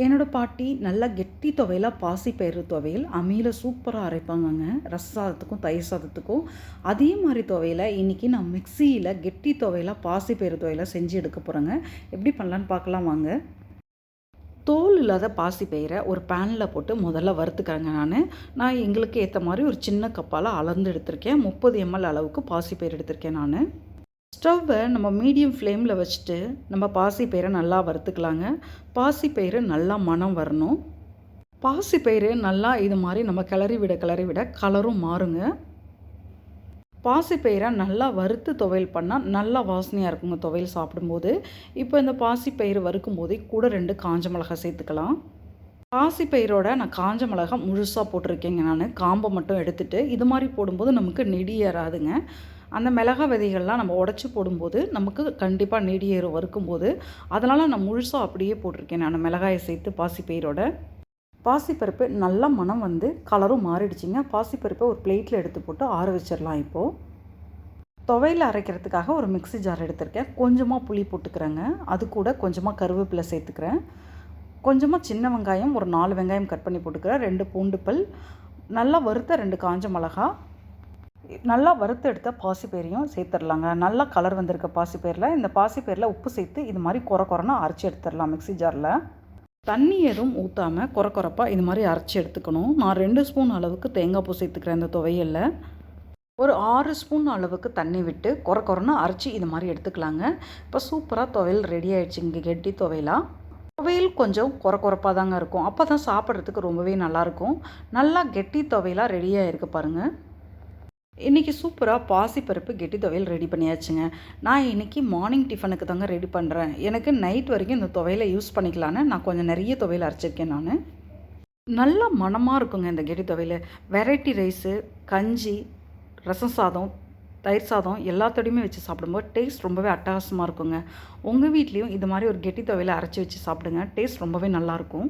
என்னோட பாட்டி நல்லா கெட்டி துவையலாக பாசிப்பயிறு துவையல் அம்மியில் சூப்பராக அரைப்பாங்கங்க. ரச சாதத்துக்கும் தயிர் சாதத்துக்கும். அதே மாதிரி துவையில் இன்றைக்கி நான் மிக்சியில் கெட்டி துவையலாக பாசிப்பயிறு துவையலாக செஞ்சு எடுக்க போகிறேங்க எப்படி பண்ணலான்னு பார்க்கலாம் வாங்க. தோல் இல்லாத பாசிப்பயிரை ஒரு பேனில் போட்டு முதல்ல வறுத்துக்கிறேங்க நான். நான் எங்களுக்கு ஏற்ற மாதிரி ஒரு சின்ன கப்பால் அளந்து எடுத்திருக்கேன். முப்பது எம்எல் அளவுக்கு பாசிப்பயிர் எடுத்திருக்கேன் நான். ஸ்டவ்வை நம்ம மீடியம் ஃப்ளேமில் வச்சுட்டு நம்ம பாசிப்பயிரை நல்லா வறுத்துக்கலாங்க. பாசிப்பயிறு நல்லா மனம் வரணும். பாசிப்பயிறு நல்லா இது மாதிரி நம்ம கிளறி விட கிளறி விட கலரும் மாறுங்க. பாசிப்பயிரை நல்லா வறுத்து துவையல் பண்ணால் நல்லா வாசனையாக இருக்குங்க துவையல் சாப்பிடும்போது. இப்போ இந்த பாசிப்பயிறு வறுக்கும் போதே கூட ரெண்டு காஞ்ச மிளகா சேர்த்துக்கலாம். பாசிப்பயிரோட நான் காஞ்ச மிளகா முழுசாக போட்டிருக்கேங்க நான். காம்பை மட்டும் எடுத்துகிட்டு இது மாதிரி போடும்போது நமக்கு நெடி ஏறாதுங்க. அந்த மிளகா விதைகள்லாம் நம்ம உடச்சி போடும்போது நமக்கு கண்டிப்பாக நீடியேறும் வறுக்கும்போது. அதனால் நான் முழுசாக அப்படியே போட்டிருக்கேன் நான் மிளகாயை சேர்த்து பாசிப்பயிரோட. பாசிப்பருப்பு நல்லா மனம் வந்து கலரும் மாறிடுச்சிங்க. பாசிப்பருப்பை ஒரு பிளேட்டில் எடுத்து போட்டு ஆற வச்சிடலாம் இப்போது துவையில் அரைக்கிறதுக்காக ஒரு மிக்சி ஜார் எடுத்திருக்கேன். கொஞ்சமாக புளி போட்டுக்கிறேங்க. அது கூட கொஞ்சமாக கருவேப்பிலை சேர்த்துக்கிறேன். கொஞ்சமாக சின்ன வெங்காயம் ஒரு நாலு வெங்காயம் கட் பண்ணி போட்டுக்கிறேன். ரெண்டு பூண்டு பல். நல்லா வறுத்த ரெண்டு காஞ்ச மிளகா. நல்லா வறுத்து எடுத்த பாசிப்பயிரையும் சேர்த்துடலாங்க. நல்லா கலர் வந்திருக்க பாசிப்பயிரில் இந்த பாசிப்பயிரில் உப்பு சேர்த்து இது மாதிரி குறை குறைனா அரைச்சி எடுத்துடலாம் மிக்சி ஜாரில் தண்ணி எதுவும் ஊற்றாமல் குறை குறைப்பாக இது மாதிரி அரைச்சி எடுத்துக்கணும். நான் ரெண்டு ஸ்பூன் அளவுக்கு தேங்காய் பூ சேர்த்துக்கிறேன் இந்த துவையலில். ஒரு ஆறு ஸ்பூன் அளவுக்கு தண்ணி விட்டு குறை குறைனா அரைச்சி இது மாதிரி எடுத்துக்கலாங்க. இப்போ சூப்பராக துவையல் ரெடி ஆகிடுச்சு இங்கே கெட்டி துவையலாக துவையல் கொஞ்சம் குறை குறைப்பாக தாங்க இருக்கும். அப்போ தான் சாப்பிட்றதுக்கு ரொம்பவே நல்லாயிருக்கும் நல்லா கெட்டி துவையலாக ரெடியாக இருக்குது பாருங்கள் இன்றைக்கி சூப்பராக பாசிப்பருப்பு கெட்டி துவையல் ரெடி பண்ணியாச்சுங்க. நான் இன்றைக்கி மார்னிங் டிஃபனுக்கு தாங்க ரெடி பண்ணுறேன் எனக்கு நைட் வரைக்கும் இந்த துவையலை யூஸ் பண்ணிக்கலான்னு நான் கொஞ்சம் நிறைய துவையல் அரைச்சிருக்கேன் நான். நல்லா மனமாக இருக்குங்க இந்த கெட்டி துவையல். வெரைட்டி ரைஸு கஞ்சி ரசம் சாதம் தயிர் சாதம் எல்லாத்தோடையுமே வச்சு சாப்பிடும்போது டேஸ்ட் ரொம்பவே அட்டகாசமாக இருக்குங்க. உங்கள் வீட்லேயும் இது மாதிரி ஒரு கெட்டி துவையில் அரைச்சி வச்சு சாப்பிடுங்க. டேஸ்ட் ரொம்பவே நல்லாயிருக்கும்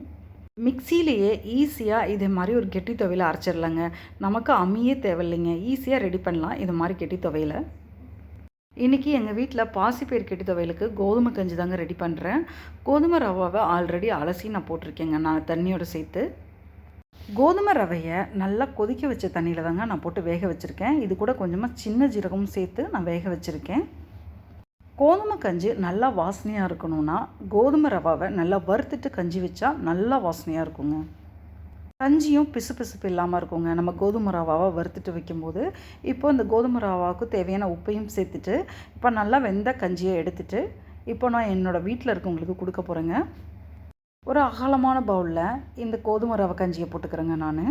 மிக்சிலேயே ஈஸியாக இதே மாதிரி ஒரு கெட்டி துவையில் அரைச்சிடலாங்க. நமக்கு அம்மியே தேவையில்லைங்க. ஈஸியாக ரெடி பண்ணலாம் இது மாதிரி கெட்டி துவையில். இன்றைக்கி எங்கள் வீட்டில் பாசிப்பயிர் கெட்டி துவையலுக்கு கோதுமை கஞ்சி தாங்க ரெடி பண்ணுறேன் கோதுமை ரவாவை ஆல்ரெடி அலசி நான் போட்டிருக்கேங்க. நான் தண்ணியோடு சேர்த்து. கோதுமை ரவையை நல்லா கொதிக்க வச்ச தண்ணியில் தாங்க நான் போட்டு வேக வச்சுருக்கேன். இது கூட கொஞ்சமாக சின்ன ஜீரகமும் சேர்த்து நான் வேக வச்சுருக்கேன். கோதுமை கஞ்சி நல்லா வாசனையாக இருக்கணும்னா கோதுமை ரவாவை நல்லா வறுத்துட்டு கஞ்சி வச்சா நல்லா வாசனையாக இருக்குங்க. கஞ்சியும் பிசு பிசுப்பு இல்லாமல் இருக்குங்க. நம்ம கோதுமை ரவாவை வறுத்துட்டு வைக்கும்போது இப்போ இந்த கோதுமை ரவாவுக்கு தேவையான உப்பையும் சேர்த்துட்டு இப்போ நல்லா வெந்த கஞ்சியை எடுத்துட்டு இப்போ நான் என்னோடய வீட்டில் இருக்கவங்களுக்கு கொடுக்க போகிறேங்க ஒரு அகலமான பவுலில் இந்த கோதுமை ரவை கஞ்சியை போட்டுக்கிறேங்க நான்.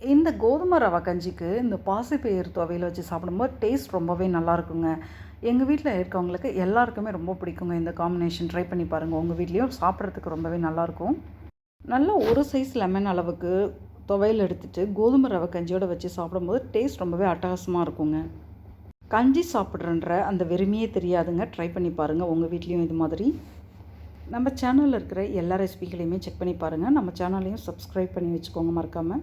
இந்த கோதுமை ரவை கஞ்சிக்கு இந்த பாசிப்பயிர் துவையில் வச்சு சாப்பிடும்போது டேஸ்ட் ரொம்பவே நல்லாயிருக்குங்க எங்கள் வீட்டில் இருக்கவங்களுக்கு எல்லாருக்குமே ரொம்ப பிடிக்குங்க இந்த காம்பினேஷன் ட்ரை பண்ணி பாருங்கள் உங்கள் வீட்லேயும் சாப்பிட்றதுக்கு ரொம்பவே நல்லாயிருக்கும் நல்லா ஒரு சைஸ் லெமன் அளவுக்கு துவையல் எடுத்துகிட்டு கோதுமை ரவை கஞ்சியோடு வச்சு சாப்பிடும்போது டேஸ்ட் ரொம்பவே அட்டகாசமாக இருக்குங்க. கஞ்சி சாப்பிட்றன்ற அந்த வெறுமையே தெரியாதுங்க. ட்ரை பண்ணி பாருங்கள் உங்கள் வீட்லேயும் இது மாதிரி. நம்ம சேனலில் இருக்கிற எல்லா ரெசிபிகளையுமே செக் பண்ணி பாருங்கள் நம்ம சேனலையும் சப்ஸ்கிரைப் பண்ணி வச்சுக்கோங்க. மறக்காமல்